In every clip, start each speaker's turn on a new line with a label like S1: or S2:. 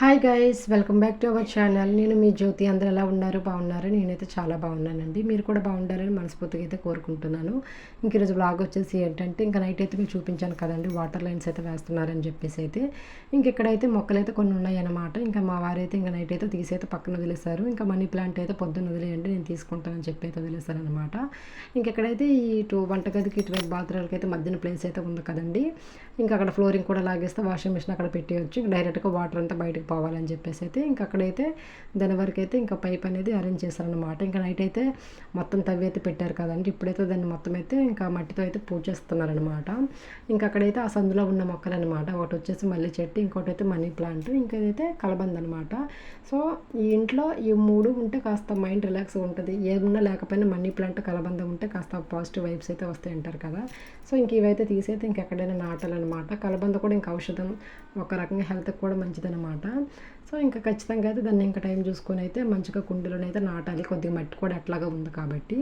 S1: Hi guys welcome back to our channel నేను మీ జ్యోతి అందరూ ఎలా ఉన్నారు? బాగున్నారు? నేనైతే చాలా బాగున్నానండి. మీరు కూడా బాగుండాలని మనస్ఫూర్తిగా అయితే కోరుకుంటున్నాను. ఇంక ఈరోజు బ్లాగ్ వచ్చేసి ఏంటంటే ఇంకా నైట్ అయితే మీకు చూపించాను కదండి. వాటర్ లైన్స్ అయితే వేస్తున్నారని చెప్పేసి అయితే. ఇంక ఇక్కడైతే మొక్కలు అయితే కొన్ని ఉన్నాయన్నమాట. ఇంకా మా వారైతే ఇంకా నైట్ అయితే తీసి అయితే పక్కన వదిలేశారు. ఇంకా మనీ ప్లాంట్ అయితే పొద్దున్న వదిలేయండి నేను తీసుకుంటానని చెప్పి అయితే వదిలేశారు అనమాట ఇంకెక్కడైతే ఈ టూ వంటగదికి ఇటువైపు బాత్రూమ్కి అయితే మధ్యన ప్లేస్ అయితే ఉంది కదండి. ఇంకా అక్కడ ఫ్లోరింగ్ కూడా లాగేస్తే వాషింగ్ మిషన్ అక్కడ పెట్టేయచ్చు. ఇంకా డైరెక్ట్గా వాటర్ అంతా బయటకు పోవాలని చెప్పేసి అయితే ఇంకా అక్కడైతే దాని వరకు అయితే ఇంకా పైప్ అనేది అరేంజ్ చేశారనమాట ఇంకా నైట్ అయితే మొత్తం తవ్వి అయితే పెట్టారు కదండి. ఇప్పుడైతే దాన్ని మొత్తం అయితే ఇంకా మట్టితో అయితే పూజ చేస్తున్నారనమాట ఇంకా అక్కడైతే ఆ సందులో ఉన్న మొక్కలు అనమాట ఒకటి వచ్చేసి మల్లె చెట్టు ఇంకోటి అయితే మనీ ప్లాంట్ ఇంకేదైతే కలబంద అనమాట సో ఈ ఇంట్లో ఈ మూడు ఉంటే కాస్త మైండ్ రిలాక్స్ ఉంటుంది. ఏమున్నా లేకపోయినా మనీ ప్లాంట్ కలబంద ఉంటే కాస్త పాజిటివ్ వైబ్స్ అయితే వస్తాయి అంటారు కదా. సో ఇంక ఇవైతే తీసైతే ఇంకెక్కడైనా నాటాలన్నమాట. కలబంద కూడా ఇంకా ఔషధం ఒక రకంగా హెల్త్కి కూడా మంచిదన్నమాట. సో ఇంకా ఖచ్చితంగా అయితే దాన్ని ఇంకా టైం చూసుకొని అయితే మంచిగా కుండీలోనైతే నాటాలి. కొద్దిగా మట్టి కూడా అట్లాగా ఉంది కాబట్టి.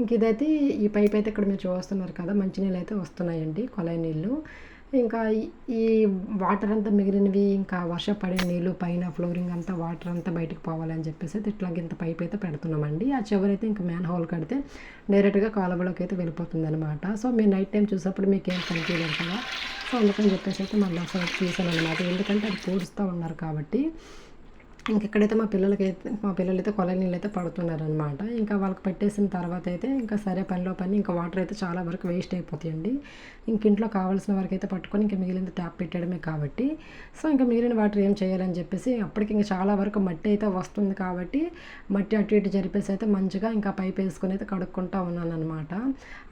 S1: ఇంక ఇదైతే ఈ పైప్ అయితే ఇక్కడ మీరు చూస్తున్నారు కదా మంచినీళ్ళు అయితే వస్తున్నాయండి కొలాయి నీళ్ళు. ఇంకా ఈ వాటర్ అంతా మిగిలినవి ఇంకా వర్ష పడే నీళ్ళు పైన ఫ్లోరింగ్ అంతా వాటర్ అంతా బయటకు పోవాలని చెప్పేసి అయితే ఇట్లాగ ఇంత పైప్ అయితే పెడుతున్నామండి. ఆ చివరైతే ఇంకా మ్యాన్ హోల్ కడితే డైరెక్ట్గా కాలువలోకి అయితే వెళ్ళిపోతుంది అనమాట సో మీరు నైట్ టైం చూసినప్పుడు మీకు ఏం కనిపించలేదు కదా. అందుకని చెప్పేసి అయితే మళ్ళీ ఒకసారి తీసాను అనమాట ఎందుకంటే అది పూడుస్తూ ఉన్నారు కాబట్టి ఇంకెక్కడైతే మా పిల్లలకి అయితే మా పిల్లలు అయితే కొల అయితే పడుతున్నారనమాట ఇంకా వాళ్ళకి పెట్టేసిన తర్వాత అయితే ఇంకా సరే పనిలో పని ఇంకా వాటర్ అయితే చాలా వరకు వేస్ట్ అయిపోతాయండి. ఇంక ఇంట్లో కావాల్సిన వరకు అయితే పట్టుకొని ఇంకా మిగిలింది ట్యాప్ పెట్టడమే కాబట్టి. సో ఇంకా మిగిలిన వాటర్ ఏం చేయాలని చెప్పేసి అప్పటికి ఇంకా చాలా వరకు మట్టి అయితే వస్తుంది కాబట్టి మట్టి అటు ఇటు జరిపేసి అయితే మంచిగా ఇంకా పైప్ వేసుకొని అయితే కడుక్కుంటా ఉన్నాను అనమాట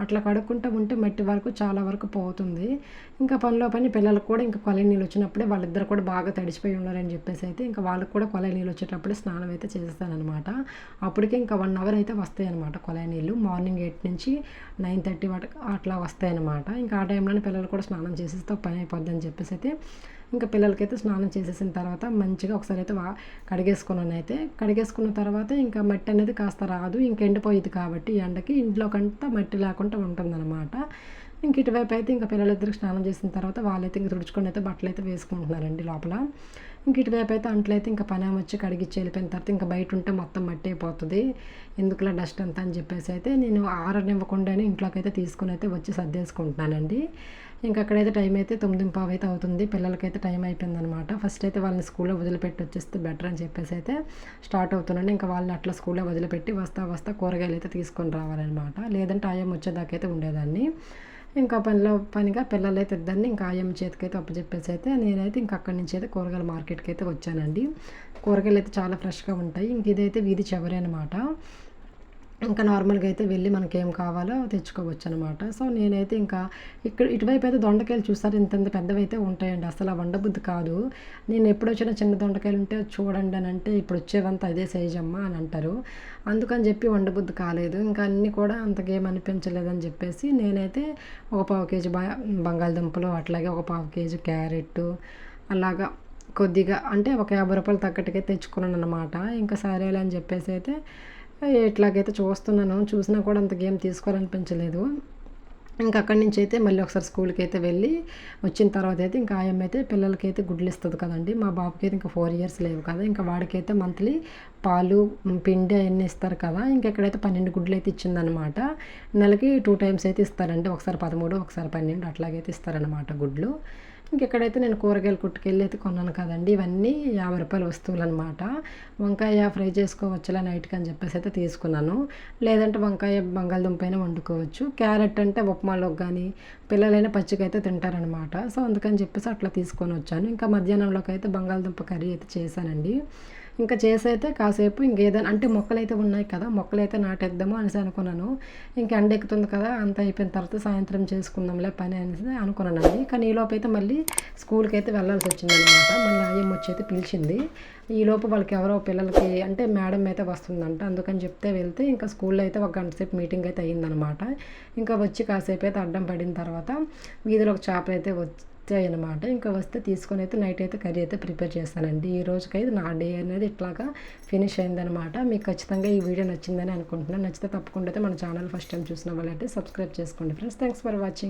S1: అట్లా కడుక్కుంటూ ఉంటే మట్టి వరకు చాలా వరకు పోతుంది. ఇంకా పనిలో పని పిల్లలకు కూడా ఇంకా కొల నీళ్ళు వచ్చినప్పుడే వాళ్ళిద్దరు కూడా బాగా తడిచిపోయి ఉన్నారని చెప్పేసి అయితే ఇంకా వాళ్ళకి కూడా కొలాయి నీళ్ళు వచ్చేటప్పుడు స్నానం అయితే చేస్తానమాట అప్పటికే ఇంకా వన్ అవర్ అయితే వస్తాయి అనమాట కొలాయి నీళ్ళు. మార్నింగ్ ఎయిట్ నుంచి నైన్ థర్టీ వరకు అట్లా వస్తాయన్నమాట. ఇంకా ఆ టైంలోనే పిల్లలు కూడా స్నానం చేసేస్తే పని అయిపోద్ది అని చెప్పేసి అయితే ఇంకా పిల్లలకైతే స్నానం చేసేసిన తర్వాత మంచిగా ఒకసారి అయితే వా కడిగేసుకున్నాను అయితే. కడిగేసుకున్న తర్వాత ఇంకా మట్టి అనేది కాస్త రాదు. ఇంక ఎండిపోయేది కాబట్టి ఎండకి ఇంట్లోకంతా మట్టి లేకుండా ఉంటుందన్నమాట. ఇంక ఇటువైపు అయితే ఇంకా పిల్లలిద్దరికి స్నానం చేసిన తర్వాత వాళ్ళైతే ఇంక తుడుచుకొని అయితే బట్టలు అయితే వేసుకుంటున్నారండి లోపల. ఇంక ఇటువైపు అయితే అంట్లయితే ఇంకా పని వచ్చి కడిగిచ్చి వెళ్ళిపోయిన తర్వాత ఇంకా బయట ఉంటే మొత్తం మట్టి అయిపోతుంది. ఎందుకులా డస్ట్ అంతా అని చెప్పేసి అయితే నేను ఆరనివ్వకుండానే ఇంట్లోకి అయితే తీసుకుని అయితే వచ్చి సర్దేసుకుంటున్నానండి. ఇంకా అక్కడైతే టైం అయితే తొమ్మిది పావు అయితే అవుతుంది. పిల్లలకైతే టైం అయిపోయిందనమాట. ఫస్ట్ అయితే వాళ్ళని స్కూల్లో వదిలిపెట్టి వచ్చేస్తే బెటర్ అని చెప్పేసి అయితే స్టార్ట్ అవుతున్నాను. ఇంకా వాళ్ళని అట్లా స్కూల్లో వదిలిపెట్టి వస్తా వస్తా కూరగాయలు అయితే తీసుకొని రావాలన్నమాట లేదంటే ఆయం వచ్చేదాకైతే ఉండేదాన్ని. ఇంకా పనిలో పనిగా పిల్లలైతే ఇద్దరిని ఇంకా ఆయమ్మ చేతికి అయితే అప్పచెప్పేసి అయితే నేనైతే ఇంకా అక్కడి నుంచి అయితే కూరగాయల మార్కెట్కి అయితే వచ్చానండి. కూరగాయలు అయితే చాలా ఫ్రెష్గా ఉంటాయి. ఇంక ఇదైతే వీధి చివరి అనమాట ఇంకా నార్మల్గా అయితే వెళ్ళి మనకి ఏం కావాలో తెచ్చుకోవచ్చు అనమాట సో నేనైతే ఇంకా ఇక్కడ ఇటువైపు అయితే దొండకాయలు చూస్తారు ఇంత ఇంత పెద్దవి అయితే ఉంటాయండి. అసలు ఆ వండబుద్ధి కాదు. నేను ఎప్పుడు వచ్చినా చిన్న దొండకాయలు ఉంటే చూడండి అని అంటే ఇప్పుడు వచ్చేవంత అదే సైజ్ అమ్మ అని అంటారు. అందుకని చెప్పి వండబుద్ధి కాలేదు. ఇంకా అన్నీ కూడా అంతకేం అనిపించలేదని చెప్పేసి నేనైతే ఒక పావు కేజీ బంగాళదుంపలు అట్లాగే ఒక పావు కేజీ క్యారెట్ అలాగా కొద్దిగా అంటే ఒక యాభై రూపాయలు తగ్గట్టుగా తెచ్చుకున్నాను అనమాట ఇంకా సరేలే అని చెప్పేసి అయితే ఇట్లాగైతే చూస్తున్నాను చూసినా కూడా అంత గేమ్ తీసుకోవాలనిపించలేదు. ఇంకా అక్కడి నుంచి అయితే మళ్ళీ ఒకసారి స్కూల్కి అయితే వెళ్ళి వచ్చిన తర్వాత అయితే ఇంకా ఆయమ్మ అయితే పిల్లలకి అయితే గుడ్లు ఇస్తుంది కదండి. మా బాబుకి అయితే ఇంకా ఫోర్ ఇయర్స్ లేవు కదా. ఇంకా వాడికైతే మంత్లీ పాలు పిండి అవన్నీ ఇస్తారు కదా. ఇంకెక్కడైతే పన్నెండు గుడ్లు అయితే ఇచ్చిందనమాట. నెలకి టూ టైమ్స్ అయితే ఇస్తారండి. ఒకసారి పదమూడు ఒకసారి పన్నెండు అట్లాగైతే ఇస్తారనమాట గుడ్లు. ఇంకెక్కడైతే నేను కూరగాయలు కుట్టుకెళ్ళి అయితే కొన్నాను కదండి. ఇవన్నీ యాభై రూపాయల వస్తువులు అనమాట వంకాయ ఫ్రై చేసుకోవచ్చులా నైట్కి అని చెప్పేసి అయితే తీసుకున్నాను. లేదంటే వంకాయ బంగాళదుంప అయినా వండుకోవచ్చు. క్యారెట్ అంటే ఉప్మాలోకి కానీ పిల్లలైనా పచ్చికైతే అయితే తింటారనమాట. సో అందుకని చెప్పేసి అట్లా తీసుకొని వచ్చాను. ఇంకా మధ్యాహ్నంలోకి అయితే బంగాళదుంప కర్రీ అయితే చేశానండి. ఇంకా చేసైతే కాసేపు ఇంకేదైనా అంటే మొక్కలు అయితే ఉన్నాయి కదా మొక్కలు అయితే నాటేద్దాము అనేసి అనుకున్నాను. ఇంకా ఎండ ఎక్కుతుంది కదా అంత అయిపోయిన తర్వాత సాయంత్రం చేసుకుందాంలే పని అనేసి అనుకున్నానండి. కానీ ఈలోపు అయితే మళ్ళీ స్కూల్కి అయితే వెళ్ళాల్సి వచ్చింది అనమాట మళ్ళీ అయ్యం వచ్చి అయితే పిలిచింది ఈలోపు వాళ్ళకి ఎవరో పిల్లలకి అంటే మేడం అయితే వస్తుందంట. అందుకని చెప్తే వెళ్తే ఇంకా స్కూల్లో అయితే ఒక గంట సేపు మీటింగ్ అయితే అయ్యిందనమాట. ఇంకా వచ్చి కాసేపు అయితే అడ్డం పడిన తర్వాత వీధిలో ఒక చేపలు అయితే వచ్చి వచ్చాయి అనమాట ఇంకా వస్తే తీసుకొని అయితే నైట్ అయితే కర్రీ అయితే ప్రిపేర్ చేస్తానండి. ఈ రోజుకైతే నా డే అనేది ఇట్లాగా ఫినిష్ అయిందనమాట మీకు ఖచ్చితంగా ఈ వీడియో నచ్చిందని అనుకుంటున్నాను. నచ్చితే తప్పకుండా అయితే మన ఛానల్ ఫస్ట్ టైం చూసిన వాళ్ళైతే సబ్స్క్రైబ్ చేసుకోండి. Friends thanks for watching